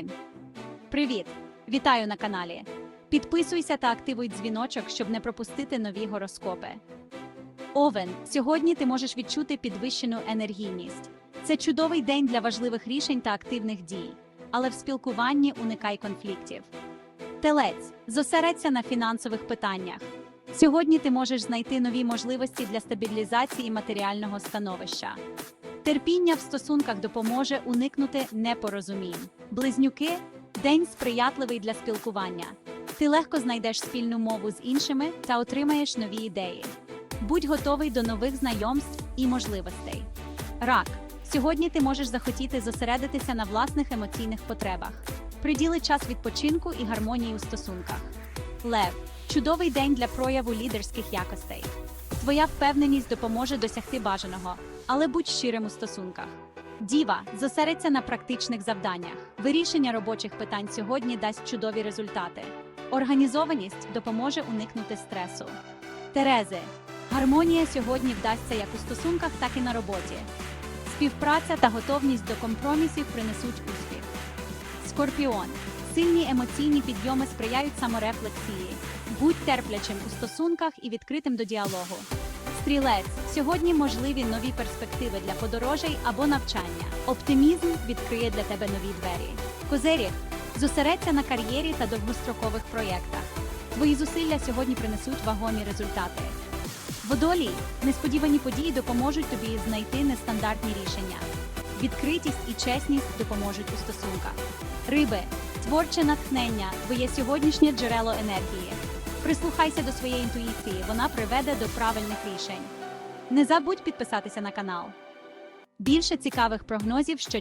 Тайм. Привіт! Вітаю на каналі. Підписуйся та активуй дзвіночок, щоб не пропустити нові гороскопи. Овен. Сьогодні ти можеш відчути підвищену енергійність. Це чудовий день для важливих рішень та активних дій, але в спілкуванні уникай конфліктів. Телець. Зосередься на фінансових питаннях. Сьогодні ти можеш знайти нові можливості для стабілізації матеріального становища. Терпіння в стосунках допоможе уникнути непорозумінь. Близнюки день сприятливий для спілкування. Ти легко знайдеш спільну мову з іншими та отримаєш нові ідеї. Будь готовий до нових знайомств і можливостей. Рак. Сьогодні ти можеш захотіти зосередитися на власних емоційних потребах. Приділи час відпочинку і гармонії у стосунках. Лев чудовий день для прояву лідерських якостей. Твоя впевненість допоможе досягти бажаного, але будь щирим у стосунках. Діва зосередься на практичних завданнях. Вирішення робочих питань сьогодні дасть чудові результати. Організованість допоможе уникнути стресу. Терези гармонія сьогодні вдасться як у стосунках, так і на роботі. Співпраця та готовність до компромісів принесуть успіх. Скорпіон. Сильні емоційні підйоми сприяють саморефлексії. Будь терплячим у стосунках і відкритим до діалогу. Стрілець. Сьогодні можливі нові перспективи для подорожей або навчання. Оптимізм відкриє для тебе нові двері. Козиріг. Зосередься на кар'єрі та довгострокових проєктах. Твої зусилля сьогодні принесуть вагомі результати. Водолій. Несподівані події допоможуть тобі знайти нестандартні рішення. Відкритість і чесність допоможуть у стосунках. Риби, творче натхнення, твоє сьогоднішнє джерело енергії. Прислухайся до своєї інтуїції, вона приведе до правильних рішень. Не забудь підписатися на канал. Більше цікавих прогнозів щодня.